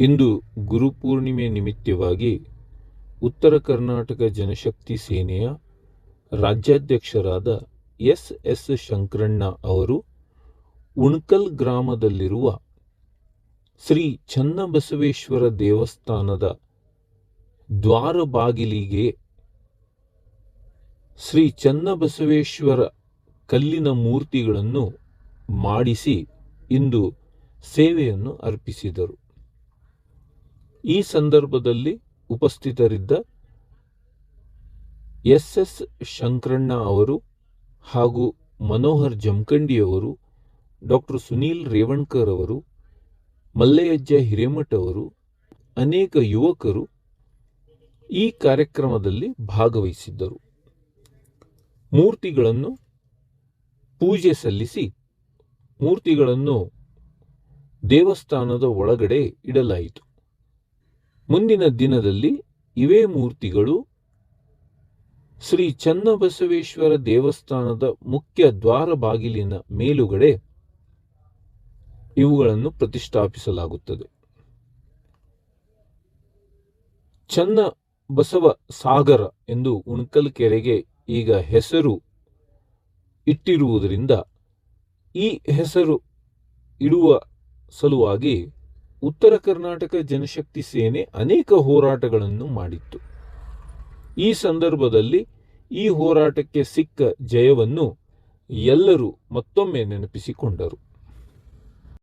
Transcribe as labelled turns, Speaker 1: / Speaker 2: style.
Speaker 1: ಇಂದು ಗುರುಪೂರ್ಣಿಮೆ ನಿಮಿತ್ತವಾಗಿ ಉತ್ತರ ಕರ್ನಾಟಕ ಜನಶಕ್ತಿ ಸೇನೆಯ ರಾಜ್ಯಾಧ್ಯಕ್ಷರಾದ ಎಸ್ ಎಸ್ ಶಂಕರಣ್ಣ ಅವರು ಉಣ್ಕಲ್ ಗ್ರಾಮದಲ್ಲಿರುವ ಶ್ರೀ ಚನ್ನಬಸವೇಶ್ವರ ದೇವಸ್ಥಾನದ ದ್ವಾರ ಬಾಗಿಲಿಗೆ ಶ್ರೀ ಚನ್ನಬಸವೇಶ್ವರ ಕಲ್ಲಿನ ಮೂರ್ತಿಗಳನ್ನು ಮಾಡಿಸಿ ಇಂದು ಸೇವೆಯನ್ನು ಅರ್ಪಿಸಿದರು. ಈ ಸಂದರ್ಭದಲ್ಲಿ ಉಪಸ್ಥಿತರಿದ್ದ ಎಸ್ ಎಸ್ ಶಂಕರಣ್ಣ ಅವರು ಹಾಗೂ ಮನೋಹರ್ ಜಮಖಂಡಿಯವರು ಡಾಕ್ಟರ್ ಸುನೀಲ್ ರೇವಣ್ಕರ್ ಅವರು ಮಲ್ಲೆಯಜ್ಜ ಹಿರೇಮಠ್ ಅವರು, ಅನೇಕ ಯುವಕರು ಈ ಕಾರ್ಯಕ್ರಮದಲ್ಲಿ ಭಾಗವಹಿಸಿದ್ದರು. ಮೂರ್ತಿಗಳನ್ನು ಪೂಜೆ ಸಲ್ಲಿಸಿ ಮೂರ್ತಿಗಳನ್ನು ದೇವಸ್ಥಾನದ ಒಳಗಡೆ ಇಡಲಾಯಿತು. ಮುಂದಿನ ದಿನದಲ್ಲಿ ಇವೇ ಮೂರ್ತಿಗಳು ಶ್ರೀ ಚನ್ನಬಸವೇಶ್ವರ ದೇವಸ್ಥಾನದ ಮುಖ್ಯ ದ್ವಾರ ಬಾಗಿಲಿನ ಮೇಲುಗಡೆ ಇವುಗಳನ್ನು ಪ್ರತಿಷ್ಠಾಪಿಸಲಾಗುತ್ತದೆ. ಚನ್ನ ಬಸವ ಸಾಗರ ಎಂದು ಉಣಕಲ್ ಕೆರೆಗೆ ಈಗ ಹೆಸರು ಇಟ್ಟಿರುವುದರಿಂದ ಈ ಹೆಸರು ಇಡುವ ಸಲುವಾಗಿ ಉತ್ತರ ಕರ್ನಾಟಕ ಜನಶಕ್ತಿ ಸೇನೆ ಅನೇಕ ಹೋರಾಟಗಳನ್ನು ಮಾಡಿತ್ತು. ಈ ಸಂದರ್ಭದಲ್ಲಿ ಈ ಹೋರಾಟಕ್ಕೆ ಸಿಕ್ಕ ಜಯವನ್ನು ಎಲ್ಲರೂ ಮತ್ತೊಮ್ಮೆ ನೆನಪಿಸಿಕೊಂಡರು.